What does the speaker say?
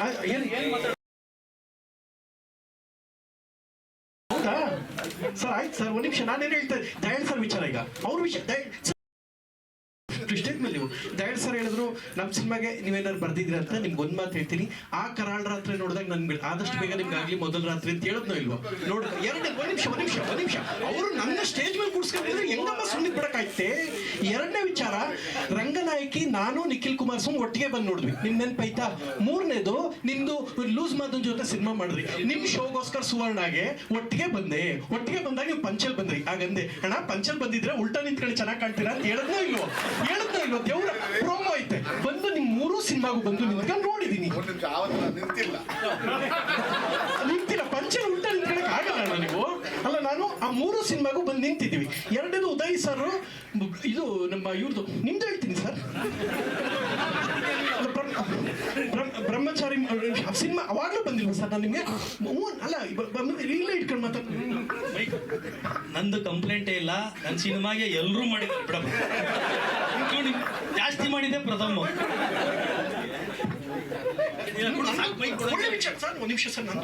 ಆ, ಏನ್ ಹೌದಾ ಸರ್ ಆಯ್ತು ಸರ್ ಒಂದ್ ನಿಮಿಷ ನಾನೇನು ಹೇಳ್ತಾ ದಯಾಳ್ ಸರ್ ವಿಚಾರ ಈಗ. ಅವ್ರ ವಿಷಯ ಮೇಲೆ ನೀವು. ದಯಾಳ್ ಸರ್ ಹೇಳಿದ್ರು ನಮ್ಮ ಸಿನಿಮಾಗೆ ನೀವೇನಾದ್ರು ಬರ್ದಿದ್ರಿ ಅಂತ ನಿಮ್ಗೆ ಒಂದ್ ಮಾತು ಹೇಳ್ತೀನಿ. ಆ ಕರಾಳ ರಾತ್ರಿ ನೋಡಿದಾಗ ನನ್ಗೆ ಆದಷ್ಟು ಬೇಗ ನಿಮ್ಗೆ ಆಗ್ಲಿ ಮೊದಲ ರಾತ್ರಿ ಅಂತ ಹೇಳದ್ನೋ ಇಲ್ವೋ? ನೋಡಿ ಎರಡು ಒಂದ್ ನಿಮಿಷ ಒಂದ್ ನಿಮಿಷ ಒಂದ್ ನಿಮಿಷ. ಅವರು ನನ್ನ ಸ್ಟೇಜ್ ಮೇಲೆ ಕೂಡ್ಸ್ಕೊಂಡಿದ್ರೆ ಹೆಂಗಮ್ಮ ಸುಮ್ಮನೆ ಬಿಡಕ್ಕಾಯ್ತೆ? ವಿಚಾರ. ರಂಗನಾಯಕಿ ನಾನು ನಿಖಿಲ್ ಕುಮಾರ್ ಸ್ವಾಮಿ ಒಟ್ಟಿಗೆ ಬಂದು ನೋಡಿದ್ವಿ. ನಿಮ್ ನೆನ್ಪಾಯ್ತಾ ಮೂರನೇದು ನಿಮ್ದು ಲೂಸ್ ಮಾದನ್ ಜೊತೆ ಸಿನಿಮಾ ಮಾಡಿದ್ರಿ. ನಿಮ್ ಶೋಗೋಸ್ಕರ ಸುವರ್ಣಾಗೆ ಒಟ್ಟಿಗೆ ಬಂದೆ. ಒಟ್ಟಿಗೆ ಬಂದಾಗ ನೀವು ಪಂಚಲ್ ಬಂದ್ರಿ. ಹಾಗಂದೆ ಅಣ್ಣ ಪಂಚಲ್ ಬಂದಿದ್ರೆ ಉಲ್ಟಾ ನಿಂತ್ಕೊಂಡು ಚೆನ್ನಾಗಿ ಕಾಣ್ತೀರಾ? ಅಂತ ಹೇಳದ್ನ ಇಲ್ವೋ? ಹೇಳದ್ನ ಇಲ್ವೋ? ದೇವ್ರ ಪ್ರೋಮೋ ಐತೆ. ಬಂದು ನಿಮ್ ಮೂರು ಸಿನಿಮಾಗೂ ಬಂದು ನಿಂತ್ಕೊಂಡು ನೋಡಿದೀನಿ. ನಿಂತಿಲ್ಲ ನಿಂತಿಲ್ಲ ಪಂಚಲ್ ಉಲ್ಟಾ ನಿಂತ್ಕೊಳಕ್ ಆಗಲ್ಲ ಅಣ್ಣ ನೀವು ಅಲ್ಲ ನಾನು ಆ ಮೂರು ಸಿನಿಮಾಗೂ ಬಂದು ನಿಂತಿದ್ದೀವಿ. ಎರಡನೇದು ಉದಯ್ ಸರ್ ಇದು ನಮ್ಮ ಇವ್ರದ್ದು ನಿಮ್ದು ಹೇಳ್ತೀನಿ ಸರ್. ಬ್ರಹ್ಮಚಾರಿ ಸಿನಿಮಾ ಅವಾಗಲೂ ಬಂದಿಲ್ಲ ಸರ್ ನಾನು ನಿಮಗೆ. ಅಲ್ಲ ಇಲ್ಲೇ ಇಟ್ಕೊಂಡು ಮಾತಾಡ್ ನಂದು ಕಂಪ್ಲೇಂಟೇ ಇಲ್ಲ. ನನ್ನ ಸಿನಿಮಾಗೆ ಎಲ್ಲರೂ ಮಾಡಿದ್ರು ಜಾಸ್ತಿ ಮಾಡಿದ್ದೆ ಪ್ರಥಮ. ಒಂದು ನಿಮಿಷ ಸರ್ ನಾನು